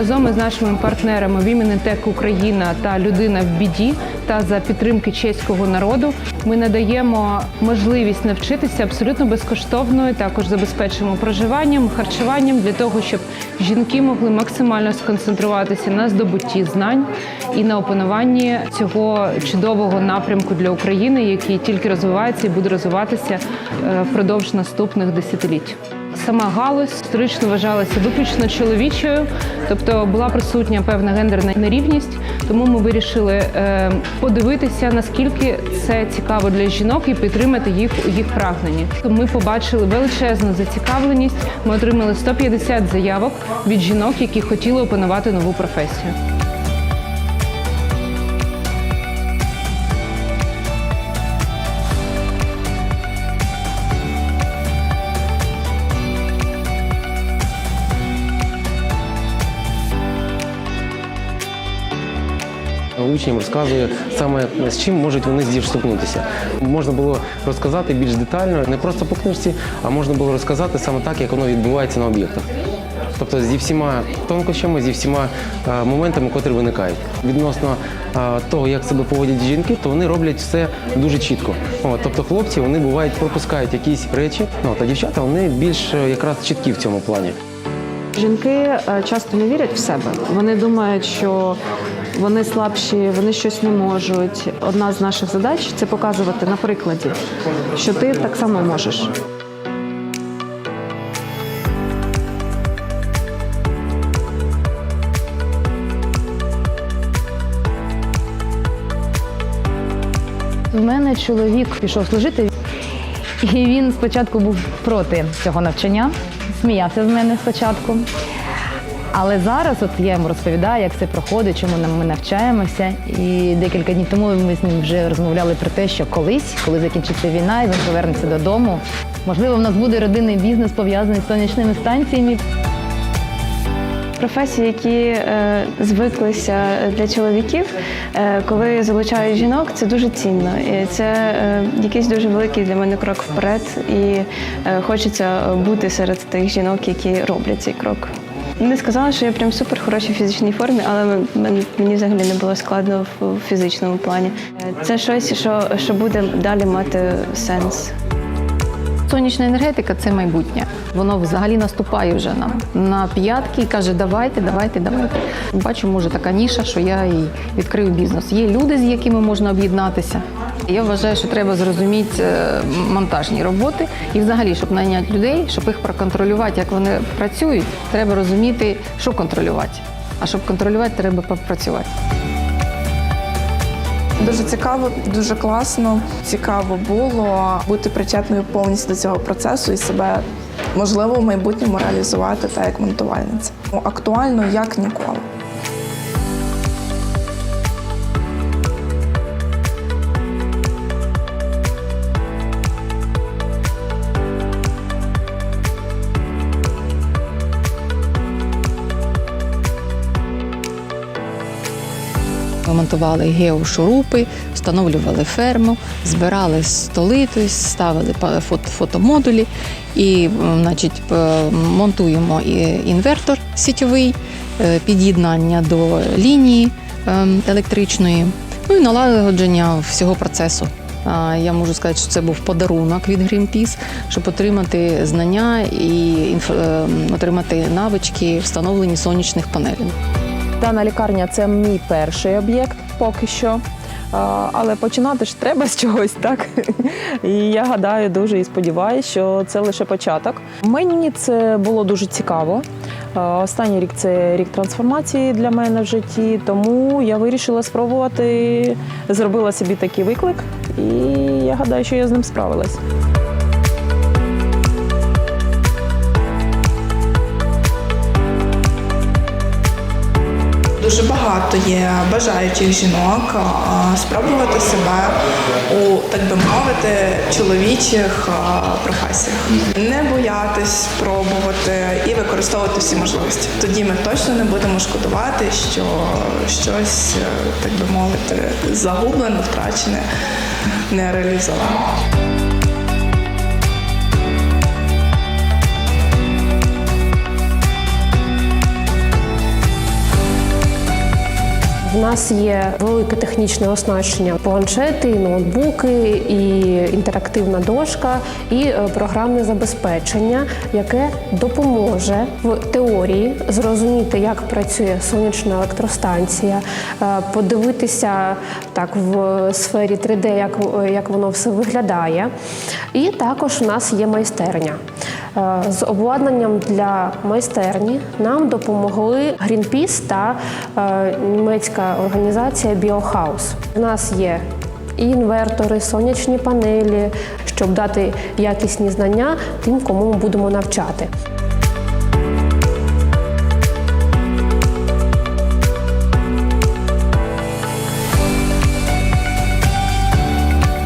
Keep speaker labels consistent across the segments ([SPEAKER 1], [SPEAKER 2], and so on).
[SPEAKER 1] Разом із нашими партнерами Women Україна та Людина в біді та за підтримки чеського народу ми надаємо можливість навчитися абсолютно безкоштовно. і Також забезпечуємо проживанням, харчуванням для того, щоб жінки могли максимально сконцентруватися на здобутті знань і на опануванні цього чудового напрямку для України, який тільки розвивається і буде розвиватися е, впродовж наступних десятиліть. Сама галузь історично вважалася виключно чоловічою, тобто була присутня певна гендерна нерівність. Тому ми вирішили е, подивитися, наскільки це цікаво для жінок і підтримати їх у їх прагненні. Ми побачили величезну зацікавленість. Ми отримали 150 заявок від жінок, які хотіли опанувати нову професію.
[SPEAKER 2] Учням розказує саме з чим можуть вони зіштовхнутися. Можна було розказати більш детально, не просто по книжці, а можна було розказати саме так, як воно відбувається на об'єктах. Тобто зі всіма тонкощами, зі всіма е, моментами, котрі виникають. Відносно е, того, як себе поводять жінки, то вони роблять все дуже чітко. От, тобто хлопці вони бувають пропускають якісь речі, ну, а дівчата вони більш е, якраз чіткі в цьому плані.
[SPEAKER 3] Жінки е, часто не вірять в себе. Вони думають, що вони слабші, вони щось не можуть. Одна з наших задач це показувати на прикладі, що ти так само можеш.
[SPEAKER 4] В мене чоловік пішов служити, і він спочатку був проти цього навчання, сміявся з мене спочатку. Але зараз от я йому розповідаю, як це проходить, чому ми навчаємося. І декілька днів тому ми з ним вже розмовляли про те, що колись, коли закінчиться війна і він повернеться додому, можливо, в нас буде родинний бізнес пов'язаний з сонячними станціями.
[SPEAKER 5] Професії, які е, звиклися для чоловіків, е, коли залучають жінок, це дуже цінно. І це е, якийсь дуже великий для мене крок вперед, і хочеться бути серед тих жінок, які роблять цей крок. Не сказала, що я прям супер хорошій фізичній формі, але мені взагалі не було складно в фізичному плані. Це щось, що, що буде далі мати сенс.
[SPEAKER 6] Сонячна енергетика це майбутнє. Воно взагалі наступає вже нам на п'ятки і каже: давайте, давайте, давайте. Бачу, може така ніша, що я і відкрию бізнес. Є люди, з якими можна об'єднатися. Я вважаю, що треба зрозуміти е, монтажні роботи і взагалі, щоб найняти людей, щоб їх проконтролювати, як вони працюють, треба розуміти, що контролювати. А щоб контролювати, треба попрацювати.
[SPEAKER 7] Дуже цікаво, дуже класно. Цікаво було бути причетною повністю до цього процесу і себе можливо в майбутньому реалізувати так як монтувальниця. Ну, Актуально як ніколи.
[SPEAKER 6] Ми монтували геошурупи, встановлювали ферму, збирали столи, тобто ставили фотомодулі і значить, монтуємо інвертор сітєвий, е, під'єднання до лінії ем, електричної, ну і налагодження всього процесу. Я можу сказати, що це був подарунок від Greenpeace, щоб отримати знання і ем, отримати навички встановлення сонячних панелей.
[SPEAKER 3] Дана лікарня це мій перший об'єкт поки що. Але починати ж треба з чогось, так? І я гадаю дуже і сподіваюся, що це лише початок. Мені це було дуже цікаво. Останній рік це рік трансформації для мене в житті, тому я вирішила спробувати, зробила собі такий виклик, і я гадаю, що я з ним справилась.
[SPEAKER 7] Багато є бажаючих жінок спробувати себе у, так би мовити, чоловічих професіях. Не боятись спробувати і використовувати всі можливості. Тоді ми точно не будемо шкодувати, що щось, е, так би мовити, загублене, втрачене, не реалізоване.
[SPEAKER 8] Нас є велике технічне оснащення, планшети, ноутбуки, і інтерактивна дошка, і е, програмне забезпечення, яке допоможе в теорії зрозуміти, як працює сонячна електростанція, е, подивитися так в сфері 3D, як, як воно все виглядає. І також у нас є майстерня. Е, З обладнанням для майстерні нам допомогли Greenpeace та е, німецька організація Біохаус. У нас є і інвертори, сонячні панелі, щоб дати якісні знання тим, кому ми будемо навчати.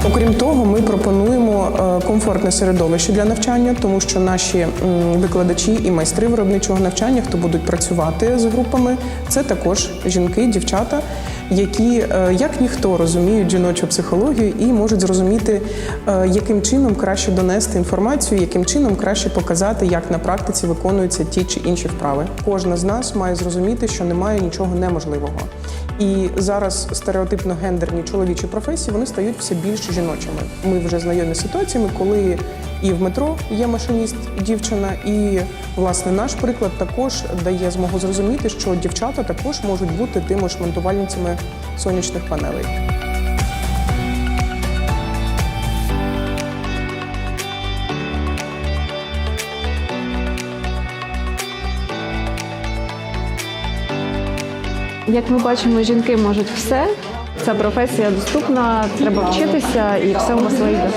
[SPEAKER 9] Окрім того, ми пропонуємо е, комфортне середовище для навчання, тому що наші викладачі і майстри виробничого навчання, хто будуть працювати з групами, це також жінки, дівчата, які е, як ніхто розуміють жіночу психологію і можуть зрозуміти, е, яким чином краще донести інформацію, яким чином краще показати, як на практиці виконуються ті чи інші вправи. Кожна з нас має зрозуміти, що немає нічого неможливого. І зараз стереотипно гендерні чоловічі професії вони стають все більш жіночими. Ми вже знайомі з ситуаціями, коли і в метро є машиніст дівчина, і власне наш приклад також дає змогу зрозуміти, що дівчата також можуть бути тими ж сонячних панелей.
[SPEAKER 10] Як ми бачимо, жінки можуть все. Ця професія доступна, треба вчитися і все у вас вийде.